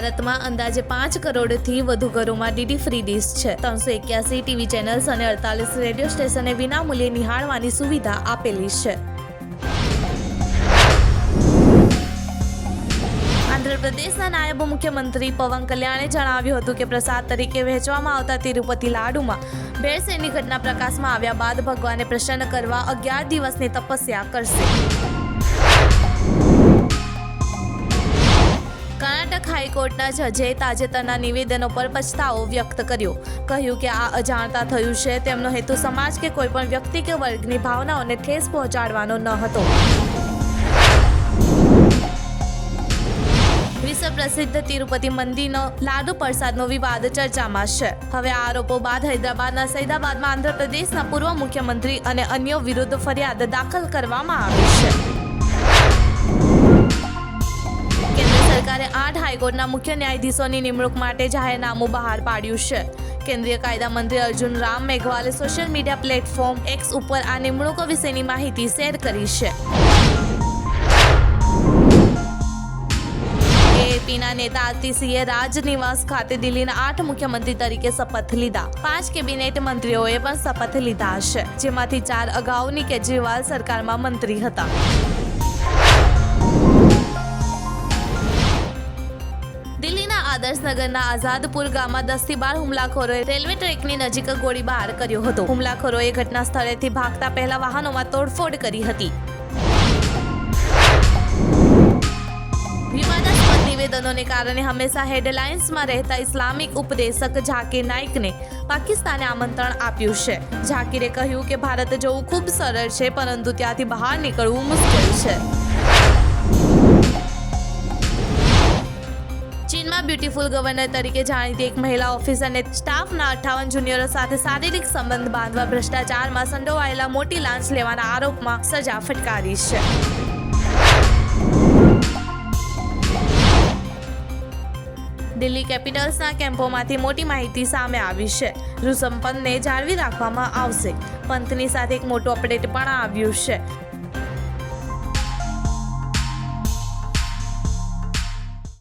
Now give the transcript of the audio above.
ભારતમાં અંદાજે પાંચ કરોડથી વધુ ઘરોમાં ડીડી ફ્રી ડીશ છે. ત્રણસો એક્યાસી ટીવી ચેનલ્સ અને અડતાલીસ રેડિયો સ્ટેશને વિનામૂલ્યે નિહાળવાની સુવિધા આપેલી છે. આંધ્રપ્રદેશના નાયબ મુખ્યમંત્રી પવન કલ્યાણે જણાવ્યું હતું કે પ્રસાદ તરીકે વહેંચવામાં આવતા તિરુપતિ લાડુમાં ભેળસેળની ઘટના પ્રકાશમાં આવ્યા બાદ ભગવાને પ્રસન્ન કરવા અગિયાર દિવસની તપસ્યા કરશે. કર્ણાટક હાઈકોર્ટના જજે તાજેતરના નિવેદનો પર પછતાવો વ્યક્ત કર્યો. કહ્યું કે આ અજાણતા થયું છે, તેમનો હેતુ સમાજ કે કોઈપણ વ્યક્તિ કે વર્ગની ભાવનાઓને ઠેસ પહોંચાડવાનો ન હતો. પ્રસિદ્ધ તિરુપતિ મંદિરનો લાડુ પ્રસાદનો વિવાદ ચર્ચામાં છે. હવે આરોપો બાદ હૈદરાબાદના સૈદાબાદમાં આંધ્રપ્રદેશના પૂર્વ મુખ્યમંત્રી અને અન્યો વિરુદ્ધ ફરિયાદ દાખલ કરવામાં આવી છે. સરકારે આઠ હાઈકોર્ટના મુખ્ય ન્યાયાધીશોની નિમણૂક માટે જાહેરનામું બહાર પાડ્યું છે. કેન્દ્રીય કાયદા મંત્રી અર્જુન રામ મેઘવાલે સોશિયલ મીડિયા પ્લેટફોર્મ એક્સ ઉપર આ નિમણૂકો વિશેની માહિતી શેર કરી છે. એએપીના નેતા આરતીસીએ રાજનિવાસ ખાતે દિલ્હીના આઠ મુખ્યમંત્રી તરીકે શપથ લીધા. પાંચ કેબિનેટ મંત્રીઓએ પણ શપથ લીધા છે, જેમાંથી ચાર અગાઉની કેજરીવાલ સરકારમાં મંત્રી હતા. આદર્શનગરના આઝાદપુર ગામમાં દસથી બાર હુમલાખોરોએ રેલવે ટ્રેકની નજીક ગોળીબાર કર્યો હતો. હુમલાખોરોએ ઘટના સ્થળેથી ભાગતા પહેલા વાહનોમાં તોડફોડ કરી હતી. નિવેદનોને કારણે હંમેશા હેડલાઇન્સમાં રહેતા ઇસ્લામિક ઉપદેશક ઝાકીર નાઇકને પાકિસ્તાને આમંત્રણ આપ્યું છે. ઝાકીરે કહ્યું કે ભારત જવું ખૂબ સરળ છે, પરંતુ ત્યાંથી બહાર નીકળવું મુશ્કેલ છે. બ્યુટીફુલ ગવર્નર તરીકે જાણીતી એક મહિલા ઓફિસરને સ્ટાફના અઠ્ઠાવન જુનિયરો સાથે શારીરિક સંબંધ બાંધવા ભ્રષ્ટાચારમાં સંડોવાયેલા મોટી લાંચ લેવાના આરોપમાં સજા ફટકારી છે. દિલ્હી કેપિટલ્સના કેમ્પોમાંથી મોટી માહિતી સામે આવી છે. ઋષભ પંતને જાળવી રાખવામાં આવશે. પંતની સાથે એક મોટું અપડેટ પણ આવ્યું છે.